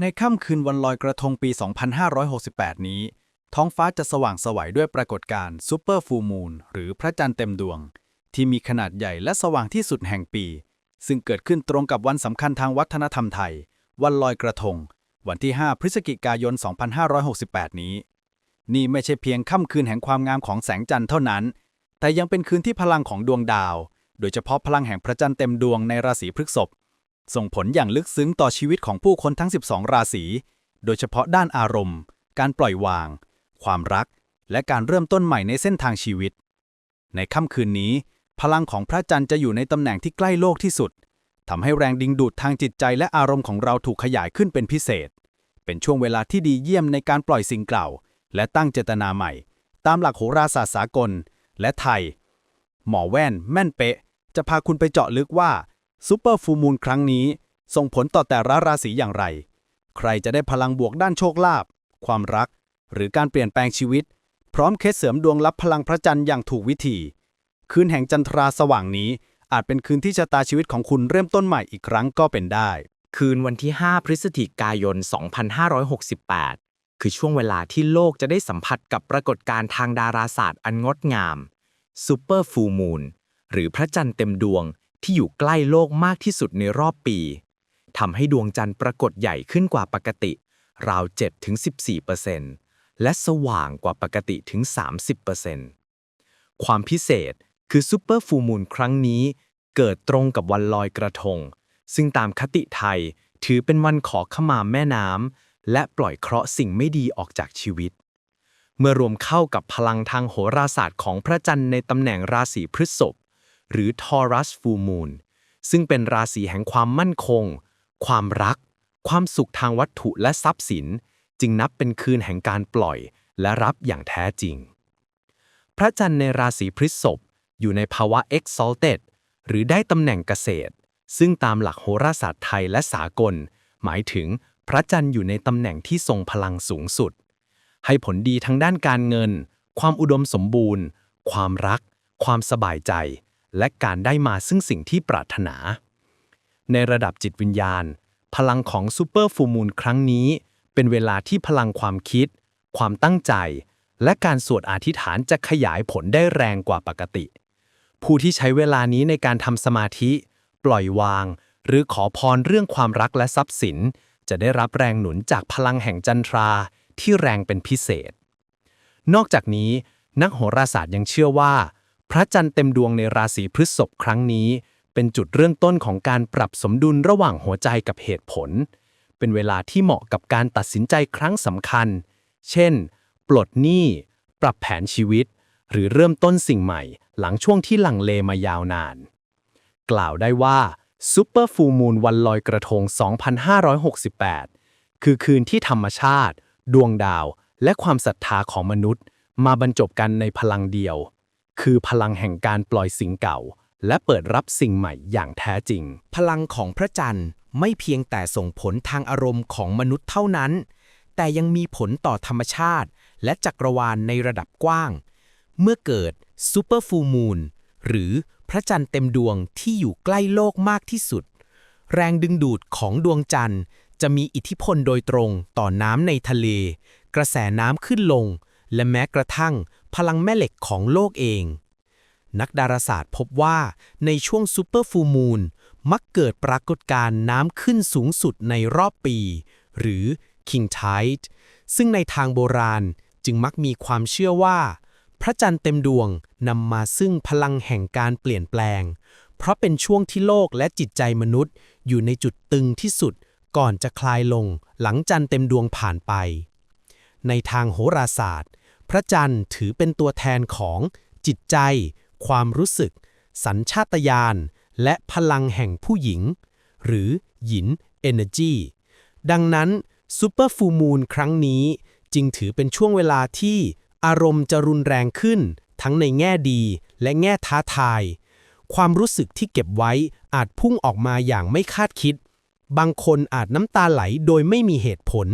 ในค่ำคืนวันลอยกระทงปี 2568 นี้ ท้องฟ้าจะสว่างสวัยด้วยปรากฏการณ์ซูเปอร์ฟูมูนหรือพระจันทร์เต็มดวง ที่มีขนาดใหญ่และสว่างที่สุดแห่งปี ซึ่งเกิดขึ้นตรงกับวันสำคัญทางวัฒนธรรมไทย วันลอยกระทง วันที่ 5 พฤศจิกายน 2568 นี้ นี่ไม่ใช่เพียงค่ำคืนแห่งความงามของแสงจันทร์เท่านั้น แต่ยังเป็นคืนที่พลังของดวงดาว โดยเฉพาะพลังแห่งพระจันทร์เต็มดวงในราศีพฤษภ ส่งผลอย่างลึกซึ้งต่อชีวิตของผู้คนทั้ง 12 ราศี โดยเฉพาะด้านอารมณ์ การปล่อยวาง ความรัก และการเริ่มต้นใหม่ในเส้นทางชีวิต ในค่ำคืนนี้ พลังของพระจันทร์จะอยู่ในตำแหน่งที่ใกล้โลกที่สุดทำให้แรงดึงดูดทางจิตใจและอารมณ์ของเราถูกขยายขึ้นเป็นพิเศษ เป็นช่วงเวลาที่ดีเยี่ยมในการปล่อยสิ่งเก่า และตั้งเจตนาใหม่ ตามหลักโหราศาสตร์สากล และไทย หมอแว่น แม่นเป๊ะ จะพาคุณไปเจาะลึกว่า ซูเปอร์ฟูมูลครั้งนี้ ส่งผลต่อแต่ละราศีอย่างไร ใครจะได้พลังบวกด้านโชคลาภความรัก หรือการเปลี่ยนแปลงชีวิต พร้อมเคสเสริมดวงรับพลังพระจันทร์อย่างถูกวิธี คืนแห่งจันทราสว่างนี้ อาจเป็นคืนที่ชะตาชีวิตของคุณเริ่มต้นใหม่อีกครั้งก็เป็นได้ คืนวันที่ 5 พฤศจิกายน 2568 คือช่วงเวลาที่โลกจะได้สัมผัสกับปรากฏการณ์ทางดาราศาสตร์อันงดงามซูเปอร์ฟูมูลหรือพระจันทร์เต็มดวง ที่อยู่ใกล้โลกมากที่สุดในรอบปีทำให้ดวงจันทร์ปรากฏใหญ่ขึ้นกว่าปกติ ราว 7-14%และสว่างกว่าปกติถึง 30%ความพิเศษคือซูเปอร์ฟูมูลครั้งนี้ เกิดตรงกับวันลอยกระทง ซึ่งตามคติไทยถือเป็นวันขอขมาแม่น้ำและปล่อยเคราะห์สิ่งไม่ดีออกจากชีวิต เมื่อรวมเข้ากับพลังทางโหราศาสตร์ของพระจันทร์ในตำแหน่งราศีพฤษภ หรือ Taurus Full Moon ซึ่งเป็นราศีแห่งความมั่นคง ความรัก ความสุขทางวัตถุและทรัพย์สิน จึงนับเป็นคืนแห่งการปล่อยและรับอย่างแท้จริง พระจันทร์ในราศีพฤษภอยู่ในภาวะ exalted หรือได้ตำแหน่งเกษตร ซึ่งตามหลักโหราศาสตร์ไทยและสากล หมายถึงพระจันทร์อยู่ในตำแหน่งที่ทรงพลังสูงสุด ให้ผลดีทั้งด้านการเงิน ความอุดมสมบูรณ์ ความรัก ความสบายใจ และการได้มาซึ่งสิ่งที่ปรารถนา ในระดับจิตวิญญาณ พลังของซูเปอร์ฟูมูลครั้งนี้ เป็นเวลาที่พลังความคิด ความตั้งใจ และการสวดอธิษฐานจะขยายผลได้แรงกว่าปกติ ผู้ที่ใช้เวลานี้ในการทำสมาธิ ปล่อยวาง หรือขอพรเรื่องความรักและทรัพย์สิน จะได้รับแรงหนุนจากพลังแห่งจันทราที่แรงเป็นพิเศษ นอกจากนี้ นักโหราศาสตร์ยังเชื่อว่า ระจันทร์เต็มดวงในราศีพฤษภครั้งนี้ เป็นจุดเริ่มต้นของการปรับสมดุลระหว่างหัวใจกับเหตุผล เป็นเวลาที่เหมาะกับการตัดสินใจครั้งสำคัญ เช่น ปลดหนี้ ปรับแผนชีวิต หรือเริ่มต้นสิ่งใหม่ หลังช่วงที่ลังเลมายาวนาน กล่าวได้ว่าซูเปอร์ฟูมูลวันลอยกระทง 2568 คือคืนที่ธรรมชาติ ดวงดาว และความศรัทธาของมนุษย์ มาบรรจบกันในพลังเดียว คือพลังแห่งการปล่อยสิ่งเก่า และเปิดรับสิ่งใหม่อย่างแท้จริง พลังของพระจันทร์ไม่เพียงแต่ส่งผลทางอารมณ์ของมนุษย์เท่านั้น แต่ยังมีผลต่อธรรมชาติ และจักรวาลในระดับกว้าง เมื่อเกิดซูเปอร์ฟูมูลหรือพระจันทร์เต็มดวงที่อยู่ใกล้โลกมากที่สุด แรงดึงดูดของดวงจันทร์จะมีอิทธิพลโดยตรงต่อน้ำในทะเล กระแสน้ำขึ้นลง และแม้กระทั่ง พลังแม่เหล็กของโลกเอง นักดาราศาสตร์พบว่าในช่วงซูเปอร์ฟูมูลมักเกิดปรากฏการณ์น้ำขึ้นสูงสุดในรอบปี หรือ King Tide ซึ่งในทางโบราณจึงมักมีความเชื่อว่า พระจันทร์เต็มดวงนำมาซึ่งพลังแห่งการเปลี่ยนแปลง เพราะเป็นช่วงที่โลกและจิตใจมนุษย์ อยู่ในจุดตึงที่สุดก่อนจะคลายลงหลังจันทร์เต็มดวงผ่านไป ในทางโหราศาสตร์ พระจันทร์ถือเป็นตัวแทนของจิตใจ ความรู้สึก สัญชาตญาณ และพลังแห่งผู้หญิง หรือหยิน Energy ดังนั้นซูเปอร์ฟูมูลครั้งนี้ จึงถือเป็นช่วงเวลาที่อารมณ์จะรุนแรงขึ้น ทั้งในแง่ดีและแง่ท้าทาย ความรู้สึกที่เก็บไว้อาจพุ่งออกมาอย่างไม่คาดคิด บางคนอาจน้ำตาไหลโดยไม่มีเหตุผล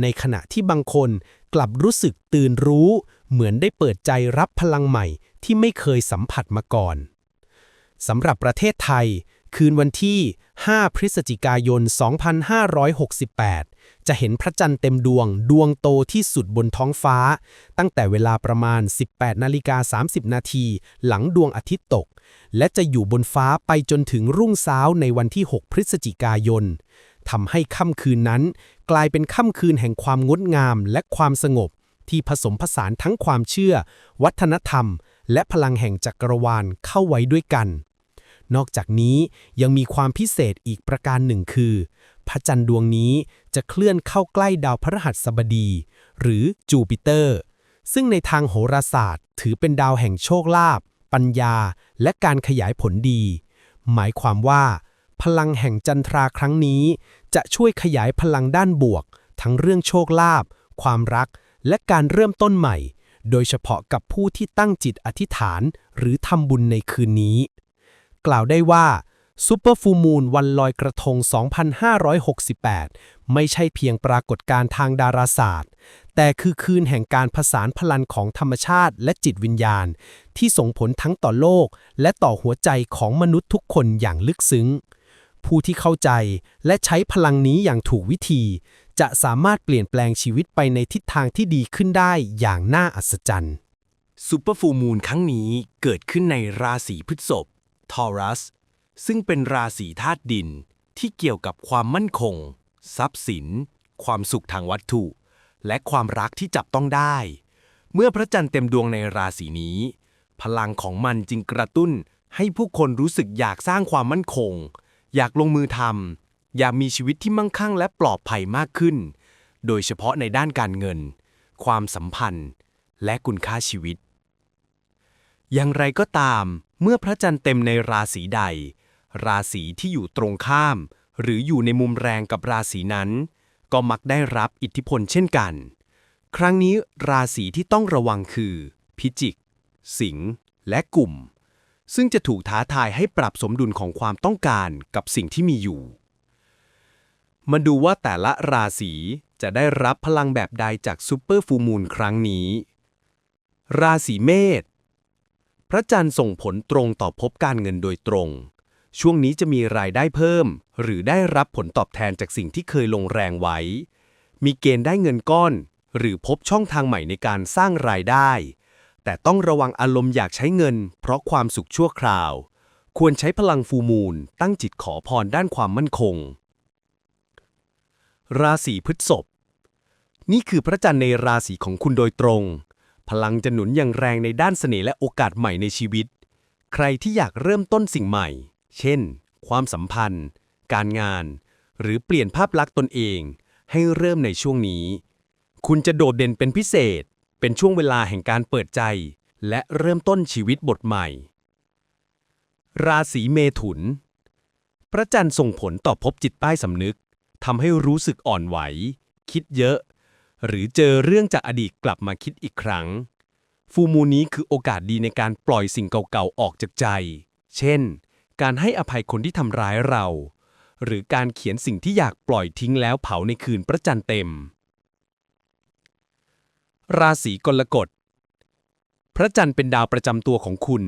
ในขณะที่บางคน กลับรู้สึกตื่นรู้ เหมือนได้เปิดใจรับพลังใหม่ที่ไม่เคยสัมผัสมาก่อนสำหรับประเทศไทย คืนวันที่ 5 พฤศจิกายน 2568 จะเห็นพระจันทร์เต็มดวงดวงโตที่สุดบนท้องฟ้า ตั้งแต่เวลาประมาณ 18นาฬิกา30 นาทีหลังดวงอาทิตย์ตก และจะอยู่บนฟ้าไปจนถึงรุ่งเช้าในวันที่ 6 พฤศจิกายน ทำให้ค่ำคืนนั้น กลายเป็นค่ำคืนแห่งความงดงามและความสงบ ที่ผสมผสานทั้งความเชื่อ วัฒนธรรม และพลังแห่งจักรวาลเข้าไว้ด้วยกัน นอกจากนี้ยังมีความพิเศษอีกประการหนึ่งคือ พระจันทร์ดวงนี้จะเคลื่อนเข้าใกล้ดาวพฤหัสบดี หรือจูปิเตอร์ ซึ่งในทางโหราศาสตร์ ถือเป็นดาวแห่งโชคลาภปัญญา และการขยายผลดี หมายความว่า พลังแห่งจันทราครั้งนี้ จะช่วยขยายพลังด้านบวก ทั้งเรื่องโชคลาภความรัก และการเริ่มต้นใหม่ โดยเฉพาะกับผู้ที่ตั้งจิตอธิษฐาน หรือทำบุญในคืนนี้ กล่าวได้ว่าซูเปอร์ฟูมูลวันลอยกระทง 2568 ไม่ใช่เพียงปรากฏการณ์ทางดาราศาสตร์ แต่คือคืนแห่งการผสานพลังของธรรมชาติและจิตวิญญาณ ที่ส่งผลทั้งต่อโลก และต่อหัวใจของมนุษย์ทุกคนอย่างลึกซึ้ง ผู้ที่เข้าใจและใช้พลังนี้อย่างถูกวิธี จะสามารถเปลี่ยนแปลงชีวิตไปในทิศทางที่ดีขึ้นได้อย่างน่าอัศจรรย์ซูเปอร์ฟูมูลครั้งนี้เกิดขึ้นในราศีพฤษภทอรัส ซึ่งเป็นราศีธาตุดินที่เกี่ยวกับความมั่นคง ทรัพย์สิน ความสุขทางวัตถุ และความรักที่จับต้องได้ เมื่อพระจันทร์เต็มดวงในราศีนี้ พลังของมันจึงกระตุ้นให้ผู้คนรู้สึกอยากสร้างความมั่นคง อยากลงมือทำอยากมีชีวิตที่มั่งคั่งและปลอดภัยมากขึ้น โดยเฉพาะในด้านการเงิน ความสัมพันธ์ และคุณค่าชีวิต อย่างไรก็ตาม เมื่อพระจันทร์เต็มในราศีใด ราศีที่อยู่ตรงข้าม หรืออยู่ในมุมแรงกับราศีนั้น ก็มักได้รับอิทธิพลเช่นกัน ครั้งนี้ราศีที่ต้องระวังคือ พิจิก สิงห์และกลุ่ม ซึ่งจะถูกท้าทายให้ปรับสมดุลของความต้องการกับสิ่งที่มีอยู่ มาดูว่าแต่ละราศีจะได้รับพลังแบบใดจากซูเปอร์ฟูมูลครั้งนี้ ราศีเมษ พระจันทร์ส่งผลตรงต่อภพการเงินโดยตรง ช่วงนี้จะมีรายได้เพิ่ม หรือได้รับผลตอบแทนจากสิ่งที่เคยลงแรงไว้ มีเกณฑ์ได้เงินก้อน หรือพบช่องทางใหม่ในการสร้างรายได้ แต่ต้องระวังอารมณ์อยากใช้เงิน เพราะความสุขชั่วคราว ควรใช้พลังฟูมูล ตั้งจิตขอพรด้านความมั่นคง ราศีพฤษภนี่คือพระจันทร์ในราศีของคุณโดยตรง พลังจะหนุนอย่างแรงในด้านเสน่ห์และโอกาสใหม่ในชีวิต ใครที่อยากเริ่มต้นสิ่งใหม่ เช่น ความสัมพันธ์ การงาน หรือเปลี่ยนภาพลักษณ์ตนเอง ให้เริ่มในช่วงนี้ คุณจะโดดเด่นเป็นพิเศษ เป็นช่วงเวลาแห่งการเปิดใจ และเริ่มต้นชีวิตบทใหม่ ราศีเมถุน พระจันทร์ส่งผลต่อภพจิตใต้สำนึกทำให้รู้สึกอ่อนไหว คิดเยอะ หรือเจอเรื่องจากอดีตกลับมาคิดอีกครั้ง ฟูมูนี้คือโอกาสดีในการปล่อยสิ่งเก่าๆออกจากใจ เช่น การให้อภัยคนที่ทำร้ายเรา หรือการเขียนสิ่งที่อยากปล่อยทิ้งแล้วเผาในคืนพระจันทร์เต็ม ราศีกรกฎ พระจันทร์เป็นดาวประจำตัวของคุณ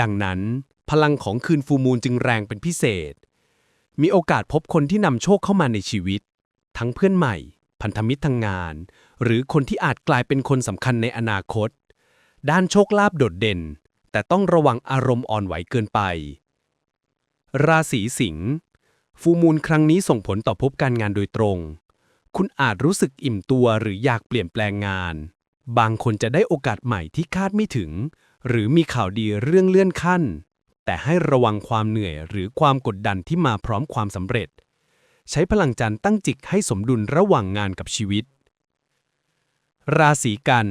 ดังนั้น พลังของคืนฟูมูลจึงแรงเป็นพิเศษ มีโอกาสพบคนที่นำโชคเข้ามาในชีวิต ทั้งเพื่อนใหม่ พันธมิตรทางงาน หรือคนที่อาจกลายเป็นคนสำคัญในอนาคต ด้านโชคลาภโดดเด่น แต่ต้องระวังอารมณ์อ่อนไหวเกินไป ราศีสิงห์ฟูมูลครั้งนี้ส่งผลต่อภพการงานโดยตรง คุณอาจรู้สึกอิ่มตัวหรืออยากเปลี่ยนแปลงงาน บางคนจะได้โอกาสใหม่ที่คาดไม่ถึง หรือมีข่าวดีเรื่องเลื่อนขั้น แต่ให้ระวังความเหนื่อยหรือความกดดันที่มาพร้อมความสำเร็จ ใช้พลังจันทร์ตั้งจิตให้สมดุลระหว่างงานกับชีวิต ราศีกัน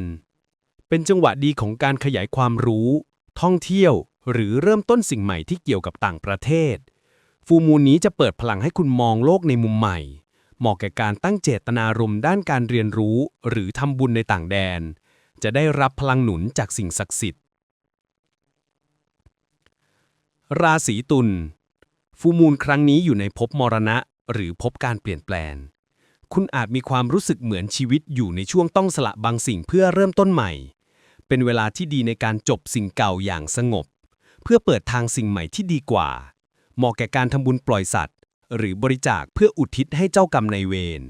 เป็นจังหวะดีของการขยายความรู้ ท่องเที่ยว หรือเริ่มต้นสิ่งใหม่ที่เกี่ยวกับต่างประเทศ ฟูมูลนี้จะเปิดพลังให้คุณมองโลกในมุมใหม่ เหมาะแก่การตั้งเจตนารมณ์ด้านการเรียนรู้ หรือทำบุญในต่างแดน จะได้รับพลังหนุนจากสิ่งศักดิ์สิทธิ์ ราศีตุลฟูมูลครั้งนี้อยู่ในภพมรณะ หรือภพการเปลี่ยนแปลง คุณอาจมีความรู้สึกเหมือนชีวิตอยู่ในช่วงต้องสละบางสิ่งเพื่อเริ่มต้นใหม่ เป็นเวลาที่ดีในการจบสิ่งเก่าอย่างสงบ เพื่อเปิดทางสิ่งใหม่ที่ดีกว่า เหมาะแก่การทำบุญปล่อยสัตว์ หรือบริจาคเพื่ออุทิศให้เจ้ากรรมนายเวร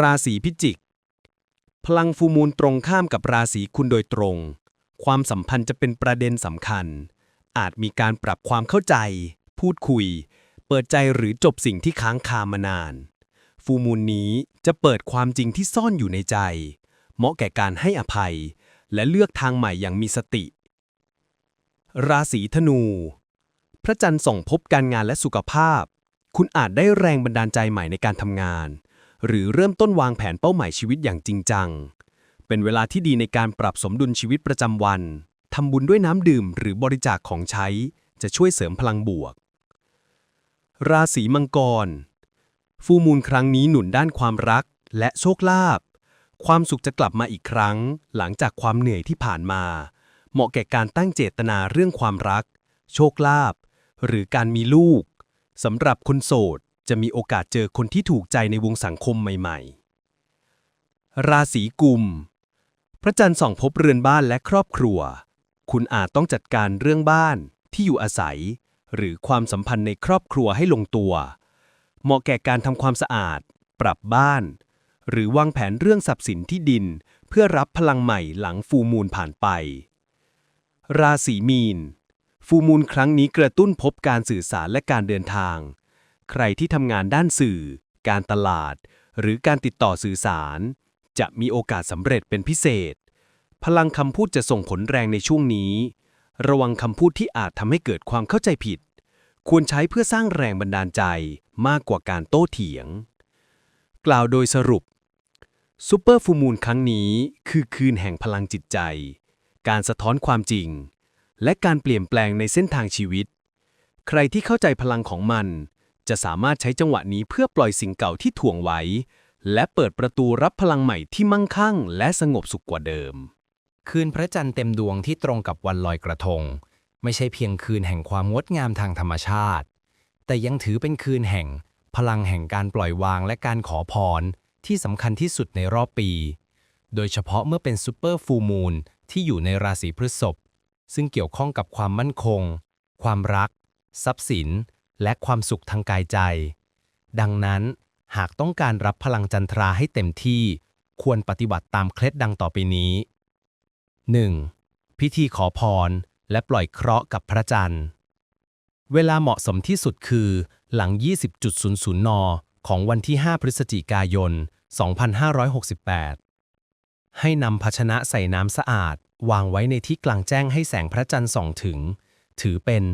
ราศีพิจิก พลังฟูมูลตรงข้ามกับราศีคุณโดยตรง ความสัมพันธ์จะเป็นประเด็นสำคัญ อาจมีการปรับความเข้าใจ พูดคุย เปิดใจหรือจบสิ่งที่ค้างคามานาน ฟูมูลนี้จะเปิดความจริงที่ซ่อนอยู่ในใจ เหมาะแก่การให้อภัย และเลือกทางใหม่อย่างมีสติ ราศีธนู พระจันทร์ส่งพบการงานและสุขภาพ คุณอาจได้แรงบันดาลใจใหม่ในการทำงาน หรือเริ่มต้นวางแผนเป้าหมายชีวิตอย่างจริงจัง เป็นเวลาที่ดีในการปรับสมดุลชีวิตประจำวันทำบุญด้วยน้ำดื่มหรือบริจาคของใช้ จะช่วยเสริมพลังบวก ราศีมังกร ฟูมูลครั้งนี้หนุนด้านความรักและโชคลาภความสุขจะกลับมาอีกครั้ง หลังจากความเหนื่อยที่ผ่านมา เหมาะแก่การตั้งเจตนาเรื่องความรัก โชคลาภ หรือการมีลูกสำหรับคนโสดจะมีโอกาสเจอคนที่ถูกใจในวงสังคมใหม่ๆ ราศีกุม พระจันทร์ส่องพบเรือนบ้านและครอบครัว คุณอาจต้องจัดการเรื่องบ้านที่อยู่อาศัย หรือความสัมพันธ์ในครอบครัวให้ลงตัว เหมาะแก่การทำความสะอาด ปรับบ้าน หรือวางแผนเรื่องทรัพย์สินที่ดิน เพื่อรับพลังใหม่หลังฟูมูลผ่านไป ราศีมีน ฟูมูลครั้งนี้กระตุ้นพบการสื่อสารและการเดินทาง ใครที่ทำงานด้านสื่อ การตลาด หรือการติดต่อสื่อสาร จะมีโอกาสสำเร็จเป็นพิเศษ พลังคำพูดจะส่งผลแรงในช่วงนี้ ระวังคำพูดที่อาจทำให้เกิดความเข้าใจผิด ควรใช้เพื่อสร้างแรงบันดาลใจมากกว่าการโต้เถียง กล่าวโดยสรุปซูเปอร์ฟูมูลครั้งนี้คือคืนแห่งพลังจิตใจ การสะท้อนความจริง และการเปลี่ยนแปลงในเส้นทางชีวิต ใครที่เข้าใจพลังของมัน จะสามารถใช้จังหวะนี้เพื่อปล่อยสิ่งเก่าที่ถ่วงไว้ และเปิดประตูรับพลังใหม่ที่มั่งคั่ง และสงบสุขกว่าเดิม คืนพระจันทร์เต็มดวงที่ตรงกับวันลอยกระทง ไม่ใช่เพียงคืนแห่งความงดงามทางธรรมชาติ แต่ยังถือเป็นคืนแห่ง พลังแห่งการปล่อยวางและการขอพรที่สำคัญที่สุดในรอบปี โดยเฉพาะเมื่อเป็นซูเปอร์ฟูมูลที่อยู่ในราศีพฤษภ ซึ่งเกี่ยวข้องกับความมั่นคง ความรัก ทรัพย์สิน และความสุขทางกายใจ ดังนั้น หากต้องการรับพลังจันทราให้เต็มที่ ควรปฏิบัติตามเคล็ดดังต่อไปนี้ 1. พิธีขอพร และปล่อยเคราะห์กับพระจันทร์ เวลาเหมาะสมที่สุดคือ หลัง 20.00 น ของวันที่ 5 พฤศจิกายน 2568 ให้นำภาชนะใส่น้ำสะอาด วางไว้ในที่กลางแจ้งให้แสงพระจันทร์ส่องถึง ถือเป็น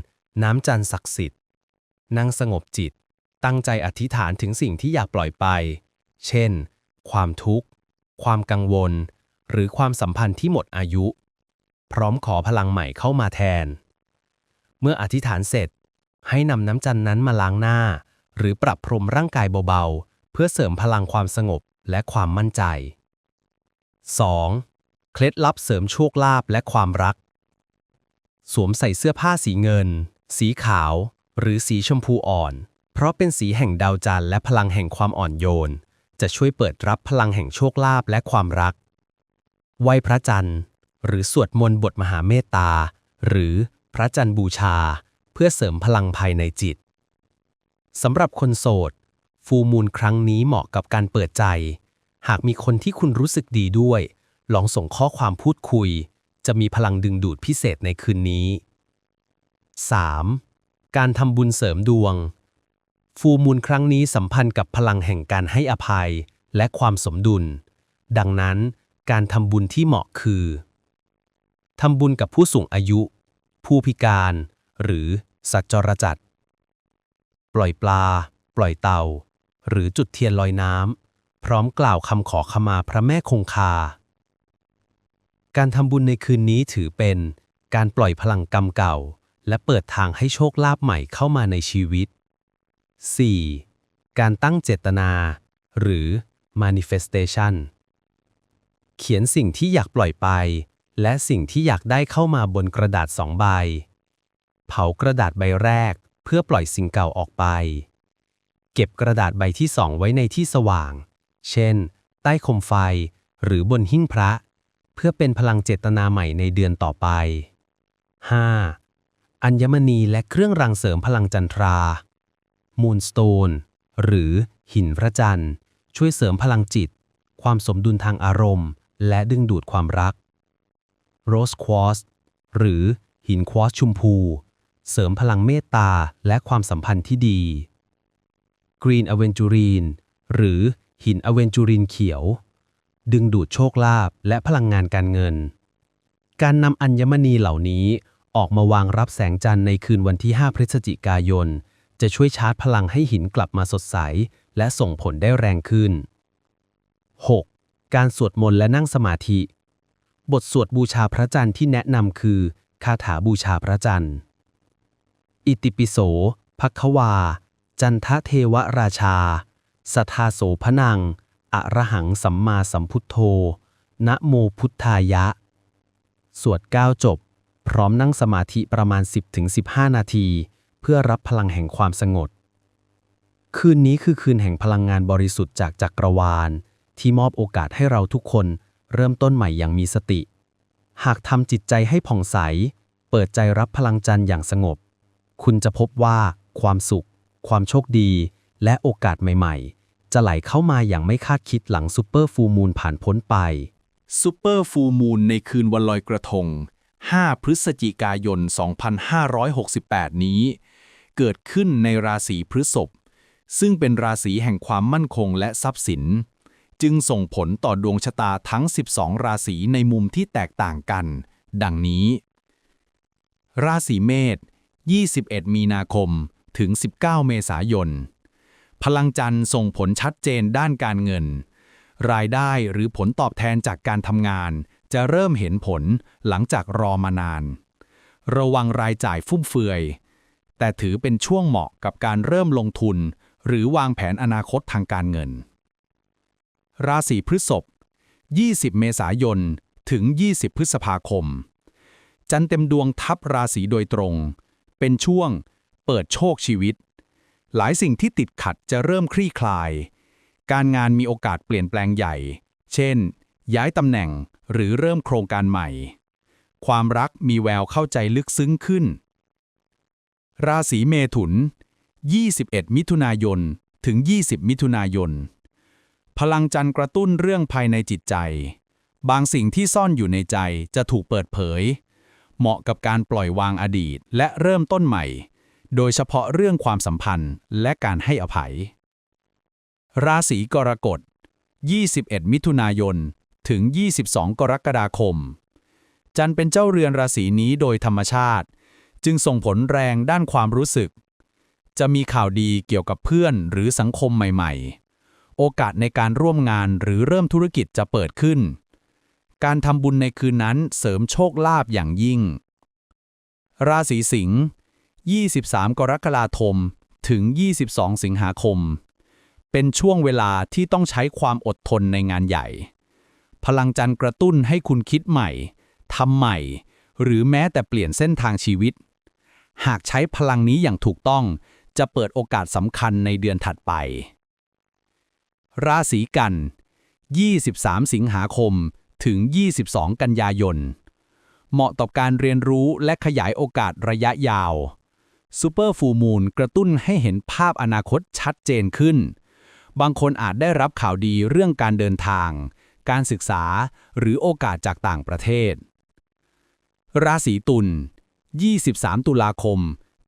น้ำจันทร์ศักดิ์สิทธิ์ นั่งสงบจิต ตั้งใจอธิษฐานถึงสิ่งที่อยากปล่อยไป เช่น ความทุกข์ ความกังวล หรือความสัมพันธ์ที่หมดอายุ พร้อมขอพลังใหม่เข้ามาแทน เมื่ออธิษฐานเสร็จ ให้นำน้ำจันทร์นั้นมาล้างหน้า หรือปรับพรมร่างกายเบาๆ เพื่อเสริมพลังความสงบและความมั่นใจ 2. เคล็ดลับเสริมโชคลาภและความรัก สวมใส่เสื้อผ้าสีเงิน สีขาว หรือสีชมพูอ่อน เพราะเป็นสีแห่งดาวจันทร์และพลังแห่งความอ่อนโยน จะช่วยเปิดรับพลังแห่งโชคลาภและความรักไหวพระจันทร์ หรือสวดมนต์บทมหาเมตตา หรือพระจันทร์บูชา เพื่อเสริมพลังภายในจิตสำหรับคนโสด ฟูมูลครั้งนี้เหมาะกับการเปิดใจ หากมีคนที่คุณรู้สึกดีด้วย ลองส่งข้อความพูดคุย จะมีพลังดึงดูดพิเศษในคืนนี้ 3. การทำบุญเสริมดวง ฟูมูลครั้งนี้สัมพันธ์กับพลังแห่งการให้อภัยและความสมดุล ดังนั้น การทำบุญที่เหมาะคือทำบุญกับผู้สูงอายุ ผู้พิการ หรือสัตว์จรจัด ปล่อยปลา ปล่อยเต่า หรือจุดเทียนลอยน้ำพร้อมกล่าวคำขอขมาพระแม่คงคา การทำบุญในคืนนี้ถือเป็นการปล่อยพลังกรรมเก่า และเปิดทางให้โชคลาภใหม่เข้ามาในชีวิต 4. การตั้งเจตนา หรือ manifestation เขียนสิ่งที่อยากปล่อยไป และสิ่งที่อยากได้เข้ามาบนกระดาษสองใบ เผากระดาษใบแรกเพื่อปล่อยสิ่งเก่าออกไป เก็บกระดาษใบที่สองไว้ในที่สว่าง เช่น ใต้โคมไฟ หรือบนหิ้งพระ เพื่อเป็นพลังเจตนาใหม่ในเดือนต่อไป 5. อัญมณีและเครื่องรางเสริมพลังจันทรา มูนสโตนหรือหินพระจันทร์ ช่วยเสริมพลังจิต ความสมดุลทางอารมณ์ และดึงดูดความรัก โรสควอสหรือหินควอสชุมพู เสริมพลังเมตตาและความสัมพันธ์ที่ดีกรีนอเวนจูรีนหรือหินอเวนจูรีนเขียว ดึงดูดโชคลาภและพลังงานการเงิน การนำอัญมณีเหล่านี้ออกมาวางรับแสงจันทร์ในคืนวันที่ 5 พฤศจิกายน จะช่วยชาร์จพลังให้หินกลับมาสดใส และส่งผลได้แรงขึ้น 6. การสวดมนต์และนั่งสมาธิ บทสวดบูชาพระจันทร์ที่แนะนำคือ คาถาบูชาพระจันทร์ อิติปิโสภควา จันทเทวราชา สทาโสพนัง อะระหังสัมมาสัมพุทโธ นะโมพุทธายะ สวด9จบ พร้อมนั่งสมาธิประมาณ 10-15 นาที เพื่อรับพลังแห่งความสงบ คืนนี้คือคืนแห่งพลังงานบริสุทธิ์จากจักรวาล ที่มอบโอกาสให้เราทุกคนเริ่มต้นใหม่อย่างมีสติ หากทำจิตใจให้ผ่องใส เปิดใจรับพลังจันทร์อย่างสงบ คุณจะพบว่าความสุข ความโชคดี และโอกาสใหม่ ๆ จะไหลเข้ามาอย่างไม่คาดคิดหลังซูเปอร์ฟูมูลผ่านพ้นไปซูเปอร์ฟูมูลในคืนวันลอยกระทง 5 พฤศจิกายน 2568 นี้ เกิดขึ้นในราศีพฤษภซึ่งเป็นราศีแห่งความมั่นคงและทรัพย์สิน จึงส่งผลต่อดวงชะตาทั้ง 12 ราศีในมุมที่แตกต่างกัน ดังนี้ ราศีเมษ21 มีนาคมถึง 19 เมษายน พลังจันทร์ส่งผลชัดเจนด้านการเงิน รายได้หรือผลตอบแทนจากการทำงาน จะเริ่มเห็นผลหลังจากรอมานาน ระวังรายจ่ายฟุ่มเฟือย แต่ถือเป็นช่วงเหมาะกับการเริ่มลงทุน หรือวางแผนอนาคตทางการเงิน ราศีพฤษภ 20 เมษายน ถึง 20 พฤษภาคม จันทร์เต็มดวงทับราศีโดยตรง เป็นช่วงเปิดโชคชีวิต หลายสิ่งที่ติดขัดจะเริ่มคลี่คลาย การงานมีโอกาสเปลี่ยนแปลงใหญ่ เช่น ย้ายตำแหน่งหรือเริ่มโครงการใหม่ ความรักมีแววเข้าใจลึกซึ้งขึ้น ราศีเมถุน 21 มิถุนายน ถึง 20 มิถุนายน พลังจันทร์กระตุ้นเรื่องภายในจิตใจ บางสิ่งที่ซ่อนอยู่ในใจจะถูกเปิดเผย เหมาะกับการปล่อยวางอดีตและเริ่มต้นใหม่ โดยเฉพาะเรื่องความสัมพันธ์และการให้อภัย ราศีกรกฎ 21 มิถุนายน ถึง 22 กรกฎาคม จันทร์เป็นเจ้าเรือนราศีนี้โดยธรรมชาติ จึงส่งผลแรงด้านความรู้สึก จะมีข่าวดีเกี่ยวกับเพื่อนหรือสังคมใหม่ๆ โอกาสในการร่วมงานหรือเริ่มธุรกิจจะเปิดขึ้น การทำบุญในคืนนั้นเสริมโชคลาภอย่างยิ่ง ราศีสิงห์ 23 กรกฎาคม ถึง 22 สิงหาคม เป็นช่วงเวลาที่ต้องใช้ความอดทนในงานใหญ่ พลังจันทร์กระตุ้นให้คุณคิดใหม่ทำใหม่ หรือแม้แต่เปลี่ยนเส้นทางชีวิต หากใช้พลังนี้อย่างถูกต้อง จะเปิดโอกาสสำคัญในเดือนถัดไป ราศีกัน 23 สิงหาคม ถึง 22 กันยายน เหมาะต่อการเรียนรู้และขยายโอกาสระยะยาว ซูเปอร์ฟูมูลกระตุ้นให้เห็นภาพอนาคตชัดเจนขึ้น บางคนอาจได้รับข่าวดีเรื่องการเดินทาง การศึกษา หรือโอกาสจากต่างประเทศ ราศีตุล 23 ตุลาคม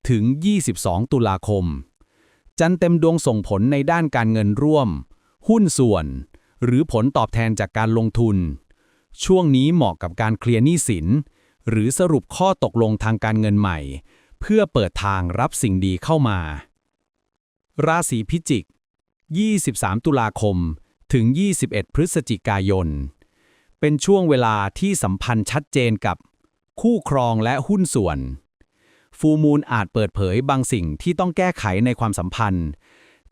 ถึง 22 ตุลาคม จันทร์เต็มดวงส่งผลในด้านการเงินร่วม หุ้นส่วน หรือผลตอบแทนจากการลงทุน ช่วงนี้เหมาะกับการเคลียร์หนี้สิน หรือสรุปข้อตกลงทางการเงินใหม่ เพื่อเปิดทางรับสิ่งดีเข้ามา ราศีพิจิก 23 ตุลาคม ถึง 21 พฤศจิกายน เป็นช่วงเวลาที่สัมพันธ์ชัดเจนกับ คู่ครองและหุ้นส่วน ฟูมูลอาจเปิดเผยบางสิ่งที่ต้องแก้ไขในความสัมพันธ์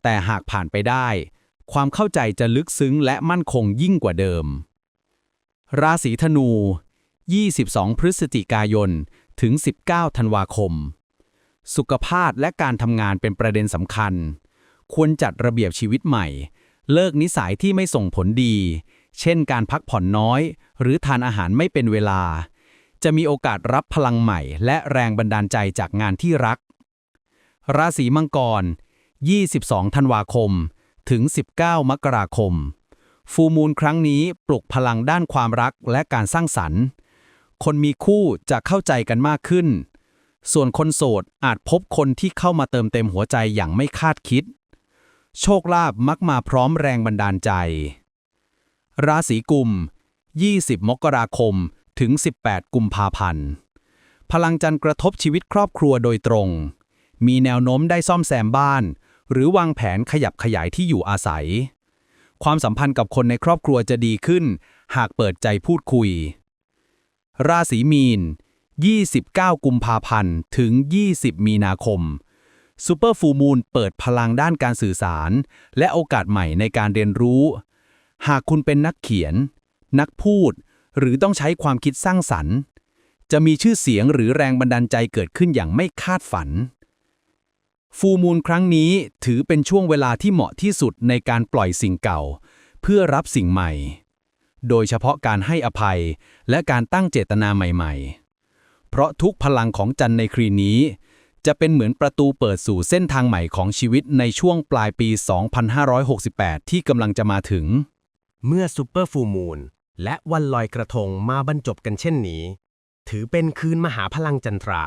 แต่หากผ่านไปได้ ความเข้าใจจะลึกซึ้งและมั่นคงยิ่งกว่าเดิม ราศีธนู 22 พฤศจิกายน ถึง 19 ธันวาคม สุขภาพและการทำงานเป็นประเด็นสำคัญ ควรจัดระเบียบชีวิตใหม่ เลิกนิสัยที่ไม่ส่งผลดี เช่นการพักผ่อนน้อย หรือทานอาหารไม่เป็นเวลา จะมีโอกาสรับพลังใหม่ และแรงบันดาลใจจากงานที่รัก ราศีมังกร 22 ธันวาคม ถึง 19 มกราคม ฟูมูลครั้งนี้ปลุกพลังด้านความรักและการสร้างสรรค์ คนมีคู่จะเข้าใจกันมากขึ้น ส่วนคนโสดอาจพบคนที่เข้ามาเติมเต็มหัวใจอย่างไม่คาดคิด โชคลาภมักมาพร้อมแรงบันดาลใจ ราศีกุม 20 มกราคม ถึง 18 กุมภาพันธ์ พลังจันทร์กระทบชีวิตครอบครัวโดยตรง มีแนวโน้มได้ซ่อมแซมบ้าน หรือวางแผนขยับขยายที่อยู่อาศัย ความสัมพันธ์กับคนในครอบครัวจะดีขึ้น หากเปิดใจพูดคุย ราศีมีน 29 กุมภาพันธ์ ถึง 20 มีนาคมซูเปอร์ฟูมูลเปิดพลังด้านการสื่อสาร และโอกาสใหม่ในการเรียนรู้ หากคุณเป็นนักเขียน นักพูด หรือต้องใช้ความคิดสร้างสรรค์ จะมีชื่อเสียงหรือแรงบันดาลใจเกิดขึ้นอย่างไม่คาดฝัน ฟูมูลครั้งนี้ถือเป็นช่วงเวลาที่เหมาะที่สุดในการปล่อยสิ่งเก่า เพื่อรับสิ่งใหม่ โดยเฉพาะการให้อภัยและการตั้งเจตนาใหม่ ๆ เพราะทุกพลังของจันทร์ในครีนี้ จะเป็นเหมือนประตูเปิดสู่เส้นทางใหม่ของชีวิตในช่วงปลายปี 2568 ที่กำลังจะมาถึง เมื่อซูเปอร์ฟูมูลและวันลอยกระทงมาบรรจบกันเช่นนี้ ถือเป็นคืนมหาพลังจันทรา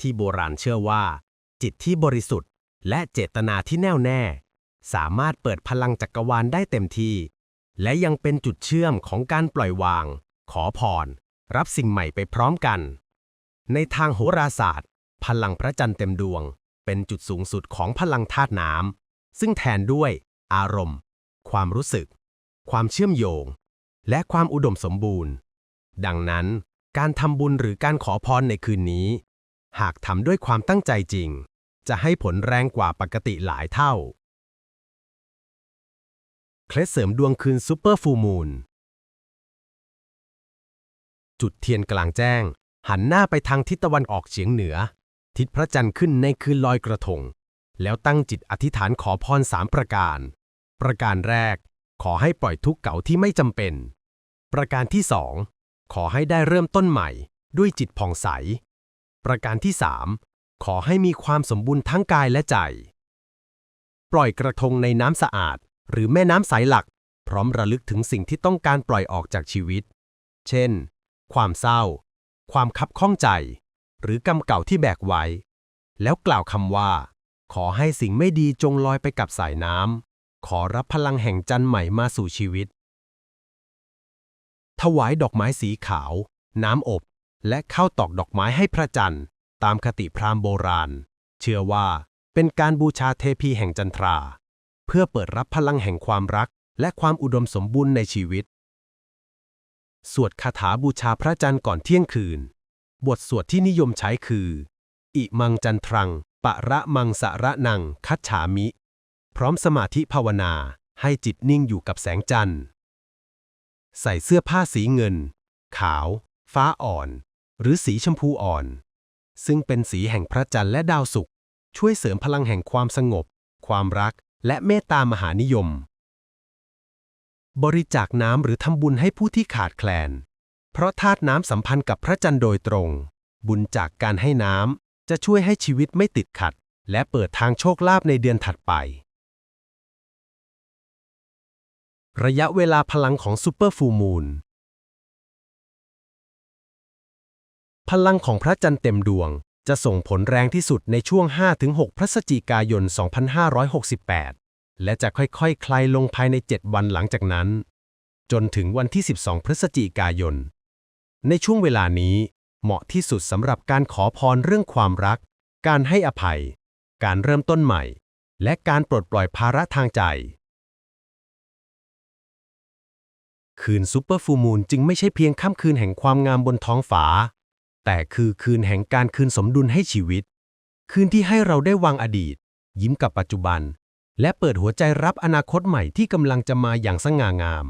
ที่โบราณเชื่อว่า จิตที่บริสุทธิ์ และเจตนาที่แน่วแน่ สามารถเปิดพลังจักรวาลได้เต็มที่ และยังเป็นจุดเชื่อมของการปล่อยวาง ขอพร รับสิ่งใหม่ไปพร้อมกัน ในทางโหราศาสตร์ พลังพระจันทร์เต็มดวง เป็นจุดสูงสุดของพลังธาตุน้ำซึ่งแทนด้วย อารมณ์ ความรู้สึก ความเชื่อมโยง และความอุดมสมบูรณ์ ดังนั้น การทำบุญหรือการขอพรในคืนนี้ หากทำด้วยความตั้งใจจริง จะให้ผลแรงกว่าปกติหลายเท่า เคล็ดเสริมดวงคืนซูเปอร์ฟูมูลจุดเทียนกลางแจ้ง หันหน้าไปทางทิศตะวันออกเฉียงเหนือ ทิศพระจันทร์ขึ้นในคืนลอยกระทง แล้วตั้งจิตอธิษฐานขอพรสามประการ ประการแรก ขอให้ปล่อยทุกข์เก่าที่ไม่จำเป็น ประการที่สองขอให้ได้เริ่มต้นใหม่ ด้วยจิตผ่องใส ประการที่สามขอให้มีความสมบูรณ์ทั้งกายและใจ ปล่อยกระทงในน้ำสะอาด หรือแม่น้ำสายหลัก พร้อมระลึกถึงสิ่งที่ต้องการปล่อยออกจากชีวิต เช่น ความเศร้า ความคับข้องใจ หรือกรรมเก่าที่แบกไว้ แล้วกล่าวคำว่า ขอให้สิ่งไม่ดีจงลอยไปกับสายน้ำขอรับพลังแห่งจันทร์ใหม่มาสู่ชีวิต ถวายดอกไม้สีขาว น้ำอบ และข้าวตอกดอกไม้ให้พระจันทร์ ตามคติพราหมณ์โบราณ เชื่อว่าเป็นการบูชาเทพีแห่งจันทรา เพื่อเปิดรับพลังแห่งความรักและความอุดมสมบูรณ์ในชีวิต สวดคาถาบูชาพระจันทร์ก่อนเที่ยงคืน บทสวดที่นิยมใช้คือ อิมังจันทรัง ปะระมังสะระนัง คัจฉามิ พร้อมสมาธิภาวนาให้จิตนิ่งอยู่กับแสงจันทร์ ใส่เสื้อผ้าสีเงิน ขาว ฟ้าอ่อน หรือสีชมพูอ่อน ซึ่งเป็นสีแห่งพระจันทร์และดาวศุกร์ช่วยเสริมพลังแห่งความสงบ ความรัก และเมตตามหานิยม บริจาคน้ำหรือทำบุญให้ผู้ที่ขาดแคลน เพราะธาตุน้ำสัมพันธ์กับพระจันทร์โดยตรง บุญจากการให้น้ำจะช่วยให้ชีวิตไม่ติดขัด และเปิดทางโชคลาภในเดือนถัดไป ระยะเวลาพลังของซูเปอร์ฟูมูล พลังของพระจันทร์เต็มดวงจะส่งผลแรงที่สุดในช่วง 5-6 พฤศจิกายน 2568 และจะค่อยๆคคลายลงภายใน 7 วันหลังจากนั้น จนถึงวันที่ 12 พฤศจิกายน ในช่วงเวลานี้ เหมาะที่สุดสำหรับการขอพรเรื่องความรัก การให้อภัย การเริ่มต้นใหม่ และการปลดปล่อยภาระทางใจ คืนซูเปอร์ฟูมูลจึงไม่ใช่เพียงค่ำคืนแห่งความงามบนท้องฟ้า แต่คือคืนแห่งการคืนสมดุลให้ชีวิต คืนที่ให้เราได้วางอดีต ยิ้มกับปัจจุบัน และเปิดหัวใจรับอนาคตใหม่ที่กำลังจะมาอย่างสง่างาม